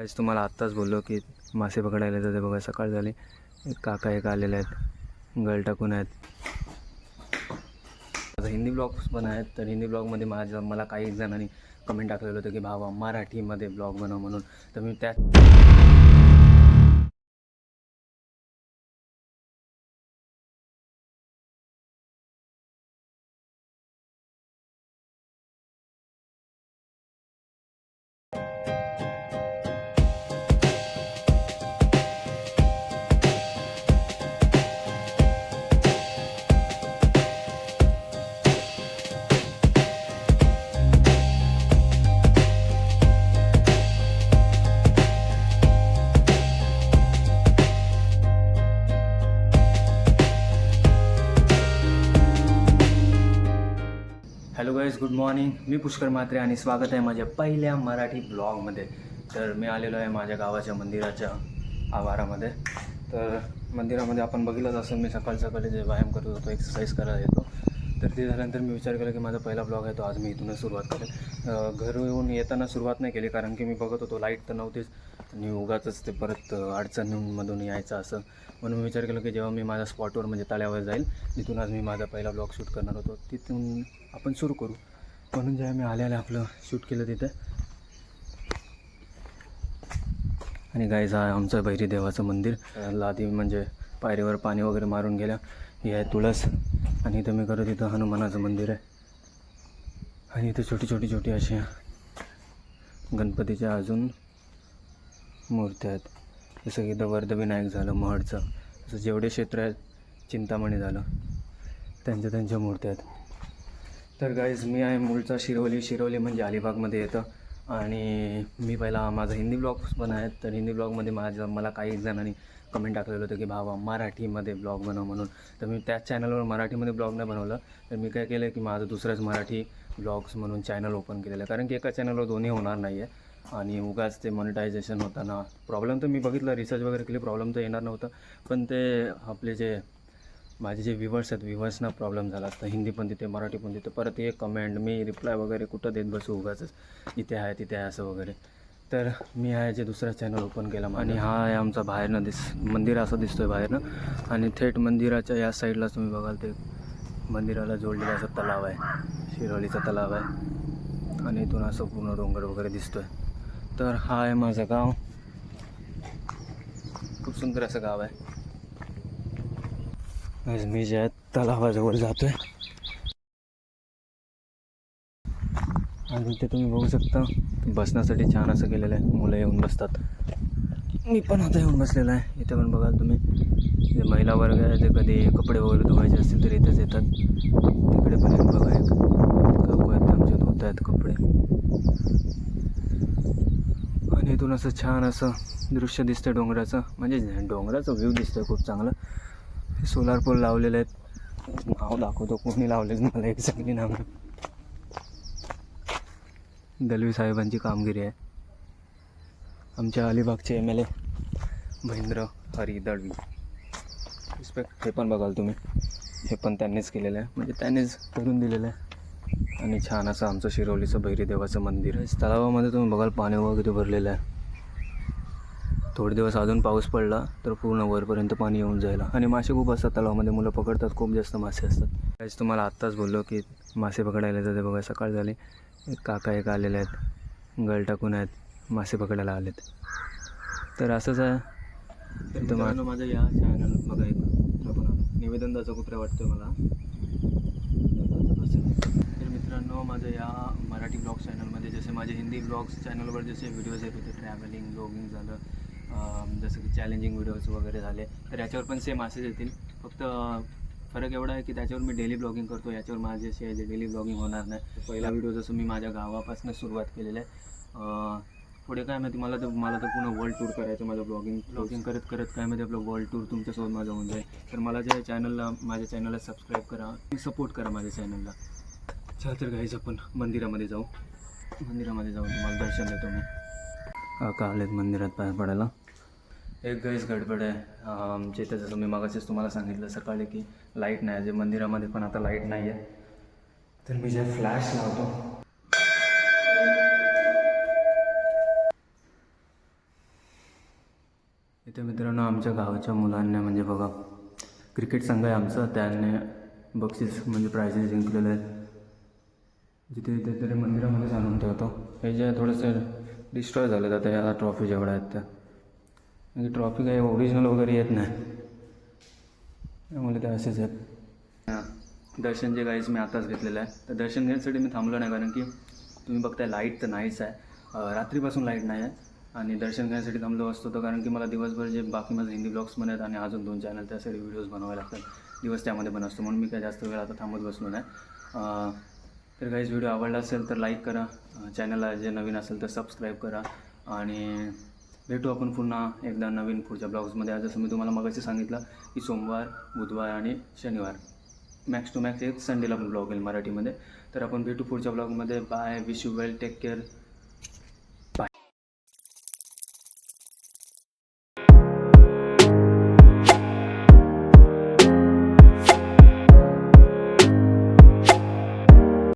काहीच तुम्हाला आत्ताच बोललो की मासे पकडायला जाते बघा सकाळ झाली. काका एक आलेले आहेत. गळ टाकून आहेत. आता हिंदी ब्लॉग्स पण आहेत. तर हिंदी ब्लॉगमध्ये माझ्या मला काही जणांनी कमेंट टाकलेलं होतं की भावा मराठीमध्ये ब्लॉग बनव म्हणून. तर मी त्या गाईज गुड मॉर्निंग. मी पुष्कर म्हात्रे आणि स्वागत आहे माझ्या पहिल्या मराठी ब्लॉगमध्ये. तर मी आलेलो आहे माझ्या गावाच्या मंदिराच्या आवारामध्ये. तर मंदिरामध्ये आपण बघितलंच असं मी सकाळ सकाळी जे व्यायाम करत होतो एक्सरसाइज करायला येतो. तर ते झाल्यानंतर मी विचार केला की माझा पहिला ब्लॉग आहे तो आज मी इथूनच सुरुवात करेन. घर येऊन येताना सुरुवात नाही केली कारण की मी बघत होतो लाइट तर नव्हतीच. आणि उगाच ते परत अडचणींमधून यायचं असं. म्हणून मी विचार केला की जेव्हा मी माझ्या स्पॉटवर म्हणजे तळ्यावर जाईल तिथून आज मी माझा पहिला ब्लॉग शूट करणार होतो. तिथून आपण सुरू करू. म्हणून जेव्हा मी आल्याला आपलं शूट केलं तिथे. आणि गायचा आमचं भैरी देवाचं मंदिर. अं, लादी म्हणजे पायरीवर पाणी वगैरे मारून गेल्या. ही आहे तुळस आणि इथं मी करत इथं हनुमानाचं मंदिर आहे. आणि इथं छोटी छोटी छोटी अशी गणपतीच्या अजून मूर्त्या आहेत. जसं की इथं वर्धविनायक झालं महडचं. असं जेवढे क्षेत्र आहेत चिंतामणी झालं त्यांच्या त्यांच्या मूर्त्या आहेत. तर गाईज मी आहे मूळचा शिरवली शिरवली म्हणजे अलिबागमध्ये येतं. आणि मी पहिला माझा हिंदी ब्लॉग्स पण आहेत तर हिंदी ब्लॉगमध्ये माझं मला काही जणांनी कमेंट टाकलेलं होतं की भावा मराठीमध्ये ब्लॉग बनव म्हणून. तर मी त्याच चॅनलवर मराठीमध्ये ब्लॉग नाही बनवलं. तर मी काय केलं की माझं दुसरंच मराठी ब्लॉग्स म्हणून चॅनल ओपन केलेलं. आहे कारण की एका चॅनलवर दोन्ही होणार नाही आहे आणि उगाच ते मॉनिटायझेशन होताना प्रॉब्लेम तर मी बघितलं रिसर्च वगैरे केली प्रॉब्लेम तर येणार नव्हतं. पण ते आपले जे माझे जे व्ह्युअर्स आहेत व्ह्युअर्सना प्रॉब्लेम झाला असता. हिंदी पण तिथे मराठी पण तिथे. परत एक कमेंट मी रिप्लाय वगैरे कुठं देत बसू उगाच इथे आहे तिथे आहे असं वगैरे. तर मी आहे जे दुसरा चॅनल ओपन केला आणि हा आहे आमचा बाहेरनं दिस मंदिर असं दिसतोय बाहेरनं. आणि थेट मंदिराच्या या साईडलाच तुम्ही बघाल ते मंदिराला जोडलेला असं तलाव आहे. शिरोलीचा तलाव आहे. आणि इथून असं पूर्ण डोंगर वगैरे दिसतोय. तर हा आहे माझं गाव. खूप सुंदर असं गाव आहे. आज मी ज्या तलावाजवळ जातोय आणि ते तुम्ही बघू शकता बसण्यासाठी छान असं केलेलं आहे. मुलं येऊन बसतात. मी पण आता येऊन बसलेला आहे. इथे पण बघाल तुम्ही. जे महिला वर्ग आहे जे कधी कपडे वगैरे धुवायचे असतील तर इथेच येतात. तिकडे पण एक बघा एक. काकू आहेत आमचे धुत आहेत कपडे. आणि इथून असं छान असं दृश्य दिसतंय डोंगराचं. म्हणजे डोंगराचं व्ह्यू दिसतं खूप चांगलं. सोलार पोल लावलेले आहेत. नाव दाखवतो कोणी लावलेच मला एक्झॅक्टली नाव. दलवी साहेबांची कामगिरी आहे. आमच्या अलिबागचे M L A Mahendra Hari Dalvi. Respect हे पण बघाल तुम्ही. हे पण त्यांनीच केलेलं आहे. म्हणजे त्यांनीच करून दिलेलं आहे. आणि छान असं आमचं शिरोलीचं भैरी देवाचं मंदिर आहे. तलावामध्ये तुम्ही बघाल पाणी वगैरे भरलेलं आहे. थोडे दिवस अजून पाऊस पडला तर पूर्ण वरपर्यंत पाणी येऊन जायला. आणि मासे खूप असतात तलावामध्ये. मुलं पकडतात. खूप जास्त मासे असतात. काहीच तुम्हाला आत्ताच बोललो की मासे पकडायला जाते बघा. सकाळ झाली. एक काका एक आलेले आहेत. गळ टाकून आहेत. मासे पकडायला आलेत. तर असंच आहे. तर माझं माझं या चॅनल बघा एक आपण निवेदन द्यायचं कुत्र्या वाटतं मला. तर मित्रांनो माझं या मराठी ब्लॉग चॅनलमध्ये जसे माझे हिंदी ब्लॉग्स चॅनलवर जसे व्हिडिओज येत होते ट्रॅव्हलिंग ब्लॉगिंग झालं जसं की चॅलेंजिंग व्हिडिओज वगैरे झाले तर याच्यावर पण सेम असेच येतील. फक्त फरक एवढा आहे की त्याच्यावर मी डेली ब्लॉगिंग करतो याच्यावर माझे असे आहे जे डेली ब्लॉगिंग होणार नाही. पहिला व्हिडिओ जसं मी माझ्या गावापासून सुरुवात केलेलं आहे. पुढे काय माहिती मला तर मला तर पूर्ण वर्ल्ड टूर करायचं माझं ब्लॉगिंग ब्लॉगिंग करत करत काय माहिती आपलं वर्ल्ड टूर तुमच्यासोबत माझं होऊन जाईल. तर मला जे चॅनलला माझ्या चॅनलला सबस्क्राईब करा. सपोर्ट करा माझ्या चॅनलला चला तर गाईज आपण मंदिरामध्ये जाऊ. मंदिरामध्ये जाऊन तुम्हाला दर्शन देतो मी. काका आलेत मंदिरात पाय पडायला. एक गाईज गडबड आहे. आमच्या इथं जसं मी मागाशीच तुम्हाला सांगितलं सकाळी की लाइट नाही आहे जे मंदिरामध्ये पण आता लाइट नाही आहे तर मी जे फ्लॅश लावतो. इथे मित्रांनो आमच्या गावाच्या मुलांना म्हणजे बघा क्रिकेट संघ आहे आमचा त्याने बक्षीस म्हणजे प्राइजेस जिंकलेले आहेत जिथे इथे तरी मंदिरामध्येच आणून ठेवतो. हे जे थोडेसे डिस्ट्रॉय झाले आता या ट्रॉफी जेवढ्या आहेत त्या. म्हणजे ट्रॉफी काही ओरिजिनल वगैरे येत नाही. त्यामुळे ते असेच आहेत. दर्शन जे काहीच मी आताच घेतलेलं आहे. तर दर्शन घेण्यासाठी मी थांबलो नाही कारण की तुम्ही बघताय लाइट तर नाहीच आहे. रात्रीपासून लाइट नाही आहे. आणि दर्शन घेण्यासाठी थांबलो असतो तर कारण की मला दिवसभर जे बाकी माझे हिंदी ब्लॉग्स पण आहेत आणि अजून दोन चॅनल त्यासाठी व्हिडिओज बनवावे लागतात. दिवस त्यामध्ये पण असतो. म्हणून मी काय जास्त वेळ आता थांबत बसलो नाही. तर काहीच व्हिडिओ आवडला असेल तर लाईक करा. चॅनलला जे नवीन असेल तर सबस्क्राईब करा. आणि भेटू आपण पुन्हा एकदा नवीन पुढच्या ब्लॉग्समध्ये. आज जसं मी तुम्हाला मगाशी सांगितलं की सोमवार बुधवार आणि शनिवार. मॅक्स टू मॅक्स एक संडेला पण ब्लॉग येईल मराठीमध्ये. तर आपण भेटू पुढच्या ब्लॉगमध्ये bye wish you well take care